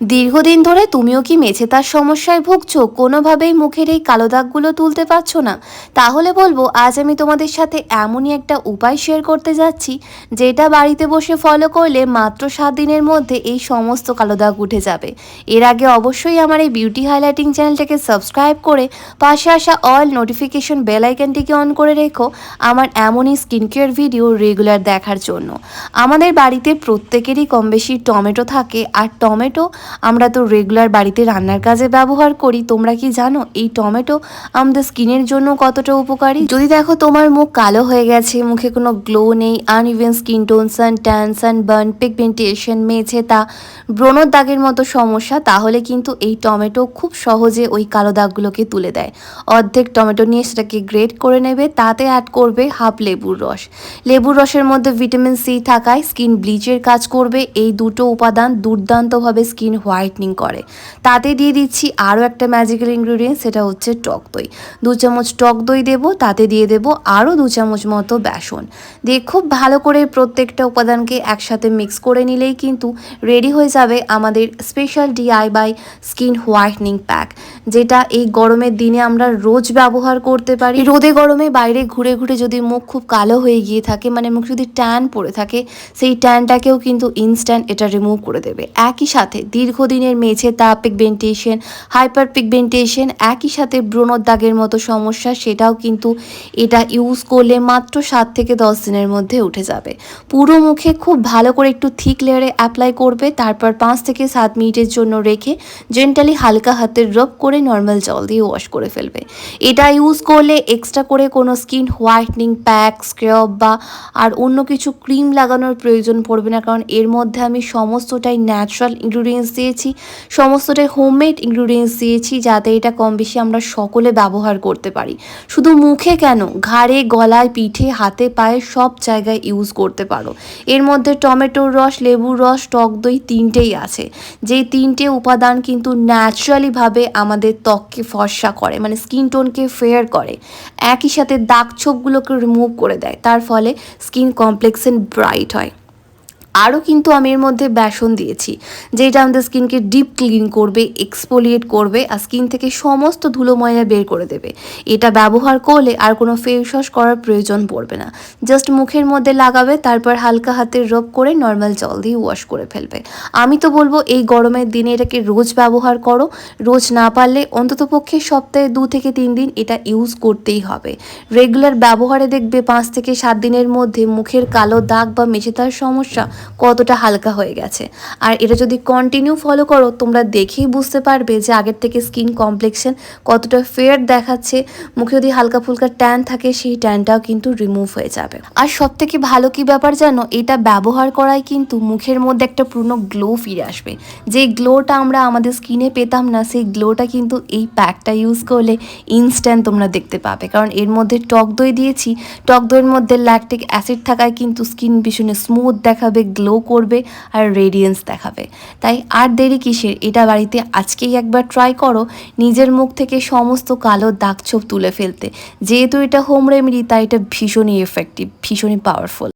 দীর্ঘদিন ধরে তুমিও কি মেছে তার সমস্যায় ভুগছো? কোনোভাবেই মুখের এই কালো দাগগুলো তুলতে পারছ না। তাহলে বলব, আজ আমি তোমাদের সাথে এমনই একটা উপায় শেয়ার করতে যাচ্ছি, যেটা বাড়িতে বসে ফলো করলে মাত্র সাত দিনের মধ্যে এই সমস্ত কালো দাগ উঠে যাবে। এর আগে অবশ্যই আমার এই বিউটি হাইলাইটিং চ্যানেলটাকে সাবস্ক্রাইব করে পাশে আসা অল নোটিফিকেশন বেল আইকনটিকে অন করে রেখো আমার এমনই স্কিন কেয়ার ভিডিও রেগুলার দেখার জন্য। আমাদের বাড়িতে প্রত্যেকেরই কম বেশি টমেটো থাকে, আর টমেটো আমরা তো রেগুলার বাড়িতে রান্নার কাজে ব্যবহার করি, তোমরা কি জানো? এই টমেটো আমাদের স্কিনের জন্য কতটা উপকারী? যদি দেখো তোমার মুখ কালো হয়ে গেছে, মুখে কোনো গ্লো নেই uneven skin tone suntan sunburn pigmentation মেঝে তা, ব্রণর দাগের মতো সমস্যা, তাহলে কিন্তু এই টমেটো খুব সহজে ওই কালো দাগগুলোকে তুলে দেয়। অর্ধেক টমেটো নিয়ে সেটাকে গ্রেট করে নেবে, তাতে অ্যাড করবে হাফ লেবুর রস। লেবুর রসের মধ্যে ভিটামিন সি থাকায় স্কিন ব্লিচের কাজ করবে, এই দুটো উপাদান দুর্দান্তভাবে স্কিন হোয়াইটনিং করে। তাতে দিয়ে দিচ্ছি আরও একটা ম্যাজিক্যাল ইনগ্রিডিয়েন্ট সেটা হচ্ছে টক দই। দু চামচ টক দই দেবো, তাতে দিয়ে দেবো আরও দু চামচ মতো বেসন। দিয়ে খুব ভালো করে প্রত্যেকটা উপাদানকে একসাথে মিক্স করে নিলেই কিন্তু রেডি হয়ে যাবে আমাদের special DIY skin whitening pack যেটা এই গরমের দিনে আমরা রোজ ব্যবহার করতে পারি। রোদে গরমে বাইরে ঘুরে ঘুরে যদি মুখ খুব কালো হয়ে গিয়ে থাকে মানে মুখ যদি ট্যান পড়ে থাকে, সেই ট্যানটাকেও কিন্তু ইনস্ট্যান্ট এটা রিমুভ করে দেবে। একই সাথে দীর্ঘদিনের মেঝে তাপ পিগমেন্টেশন হাইপার পিগমেন্টেশন একই সাথে ব্রণর দাগের মতো সমস্যা, সেটাও কিন্তু এটা ইউজ করলে মাত্র সাত থেকে দশ দিনের মধ্যে উঠে যাবে। পুরো মুখে খুব ভালো করে একটু থিক লেয়ারে অ্যাপ্লাই করবে, তারপর পাঁচ থেকে সাত মিনিটের জন্য রেখে জেন্টালি হালকা হাতের রব করে নর্মাল জল দিয়ে ওয়াশ করে ফেলবে। এটা ইউজ করলে এক্সট্রা করে কোনো স্কিন হোয়াইটনিং প্যাক স্ক্রাব বা আর অন্য কিছু ক্রিম লাগানোর প্রয়োজন পড়বে না, কারণ এর মধ্যে আমি সমস্তটাই ন্যাচারাল ইনগ্রিডিয়েন্টস দিয়েছি। সমস্তটাই হোমমেড ইনগ্রিডিয়েন্টস দিয়েছি যাতে এটা কম বেশি আমরা সকলে ব্যবহার করতে পারি। শুধু মুখে কেন? ঘাড়ে, গলায়, পিঠে, হাতে, পায়ে সব জায়গায় ইউজ করতে পারো। এর মধ্যে টমেটোর রস, লেবুর রস, টক দই তিনটেই আছে। যেই তিনটে উপাদান কিন্তু ন্যাচারালিভাবে আমাদের ত্বককে ফর্সা করে মানে স্কিন টোনকে ফেয়ার করে। একই সাথে দাগ ছোপগুলোকে রিমুভ করে দেয়। তার ফলে স্কিন কমপ্লেক্সেন ব্রাইট হয়। আরও কিন্তু আমি এর মধ্যে বেসন দিয়েছি। যেটা আমাদের স্কিনকে ডিপ ক্লিন করবে এক্সপোলিয়েট করবে, আর স্কিন থেকে সমস্ত ধুলো ময়লা বের করে দেবে। এটা ব্যবহার করলে আর কোনো ফেস ওয়াশ করার প্রয়োজন পড়বে না। জাস্ট মুখের মধ্যে লাগাবে, তারপর হালকা হাতের রব করে নর্মাল জল দিয়ে ওয়াশ করে ফেলবে। আমি তো বলব, এই গরমের দিনে এটাকে রোজ ব্যবহার করো। রোজ না পারলে অন্ততপক্ষে সপ্তাহে দু থেকে তিন দিন এটা ইউজ করতেই হবে। রেগুলার ব্যবহারে দেখবে পাঁচ থেকে সাত দিনের মধ্যে মুখের কালো দাগ বা মেঝেতার সমস্যা কতটা হালকা হয়ে গেছে। আর এটা যদি কন্টিনিউ ফলো করো, তোমরা দেখেই বুঝতে পারবে যে আগের থেকে স্কিন কমপ্লেক্সন কতটা ফেয়ার দেখাচ্ছে। মুখে যদি হালকা ফুলকা ট্যান থাকে, সেই ট্যানটাও কিন্তু রিমুভ হয়ে যাবে। আর সব থেকে ভালো কি ব্যাপার জানো? এটা ব্যবহার করায় কিন্তু মুখের মধ্যে একটা পূর্ণ গ্লো ফিরে আসবে। যে গ্লোটা আমরা আমাদের স্কিনে পেতাম না, সেই গ্লোটা কিন্তু এই প্যাকটা ইউজ করলে ইনস্ট্যান্ট তোমরা দেখতে পাবে। কারণ এর মধ্যে টক দই দিয়েছি, টক দইয়ের মধ্যে ল্যাকটিক অ্যাসিড থাকায় কিন্তু স্কিন ভীষণ স্মুথ দেখাবে গ্লো করবে আর রেডিয়েন্স দেখাবে। তাই আর দেরি কিসের? এটা বাড়িতে আজকেই একবার ট্রাই করো নিজের মুখ থেকে সমস্ত কালো দাগ ছোপ তুলে ফেলতে। যেহেতু এটা হোম রেমেডি তাই এটা ভীষণই এফেক্টিভ ভীষণই পাওয়ারফুল